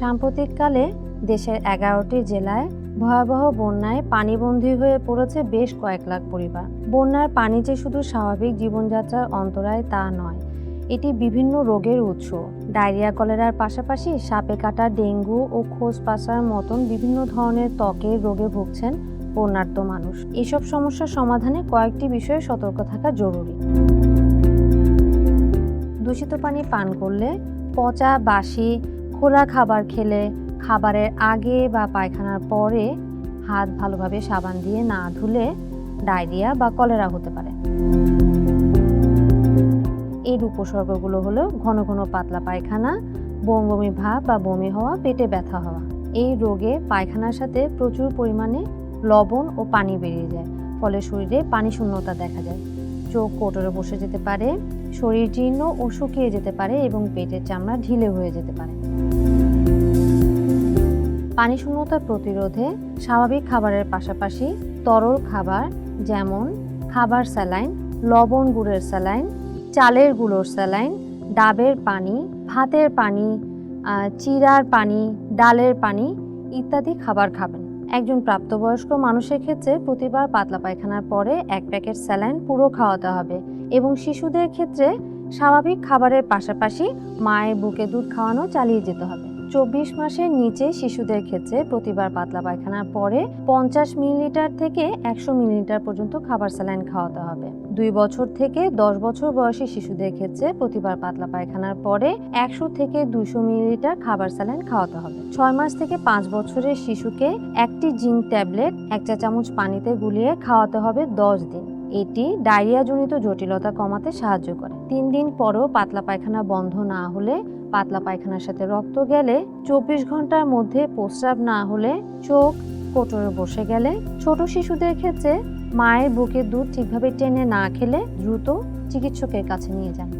সাম্প্রতিককালে দেশের এগারোটি জেলায় ভয়াবহ বন্যায় পানিবন্দী হয়ে পড়েছে বেশ কয়েক লাখ পরিবার। বন্যার পানি যে শুধু স্বাভাবিক জীবনযাত্রার অন্তরায় তা নয়, এটি বিভিন্ন রোগের উৎস। ডায়রিয়া, কলেরার পাশাপাশি সাপে কাটা ডেঙ্গু ও খোঁজ পাশার মতন বিভিন্ন ধরনের ত্বকের রোগে ভুগছেন বন্যার্ত মানুষ। এসব সমস্যার সমাধানে কয়েকটি বিষয়ে সতর্ক থাকা জরুরি। দূষিত পানি পান করলে পচা, বাসি খোলা খাবার খেলে খাবারের আগে বা পায়খানার পরে হাত ভালোভাবে সাবান দিয়ে না ধুলে ডায়রিয়া বা কলেরা হতে পারে। এর উপসর্গগুলো হলো ঘন ঘন পাতলা পায়খানা, বমি বমি ভাব বা বমি হওয়া, পেটে ব্যথা হওয়া। এই রোগে পায়খানার সাথে প্রচুর পরিমাণে লবণ ও পানি বেরিয়ে যায়, ফলে শরীরে পানি শূন্যতা দেখা যায়। চোখ কোটরে বসে যেতে পারে, শরীর জীর্ণ ও শুকিয়ে যেতে পারে এবং পেটের চামড়া ঢিলে হয়ে যেতে পারে। পানি শূন্যতা প্রতিরোধে স্বাভাবিক খাবারের পাশাপাশি তরল খাবার যেমন খাবার স্যালাইন, লবণ গুড়ের স্যালাইন, চালের গুঁড়োর স্যালাইন, ডাবের পানি, ভাতের পানি চিড়ার পানি, ডালের পানি ইত্যাদি খাবার খাবেন। একজন প্রাপ্তবয়স্ক মানুষের ক্ষেত্রে প্রতিবার পাতলা পায়খানার পরে এক প্যাকেট স্যালাইন পুরো খাওয়াতে হবে এবং শিশুদের ক্ষেত্রে স্বাভাবিক খাবারের পাশাপাশি মায়ের বুকে দুধ খাওয়ানো চালিয়ে যেতে হবে। চব্বিশ মাসের নিচে শিশুদের ক্ষেত্রে প্রতিবার পাতলা পায়খানার পরে পঞ্চাশ মিলিলিটার থেকে একশো মিলিলিটার পর্যন্ত খাবার স্যালাইন খাওয়াতে হবে। দুই বছর থেকে দশ বছর বয়সী শিশুদের ক্ষেত্রে প্রতিবার পাতলা পায়খানার পরে একশো থেকে দুশো মিলিলিটার খাবার স্যালাইন খাওয়াতে হবে। ছয় মাস থেকে পাঁচ বছরের শিশুকে একটি জিঙ্ক ট্যাবলেট, এক চা চামচ পানিতে গুলিয়ে খাওয়াতে হবে দশ দিন। এটি ডায়রিয়াজনিত জটিলতা কমাতে সাহায্য করে। তিন দিন পরও পাতলা পায়খানা বন্ধ না হলে, পাতলা পায়খানার সাথে রক্ত গেলে, চব্বিশ ঘণ্টার মধ্যে প্রস্রাব না হলে চোখ কোটরে বসে গেলে, ছোট শিশুদের ক্ষেত্রে মায়ের বুকে দুধ ঠিকভাবে টেনে না খেলে দ্রুত চিকিৎসকের কাছে নিয়ে যান।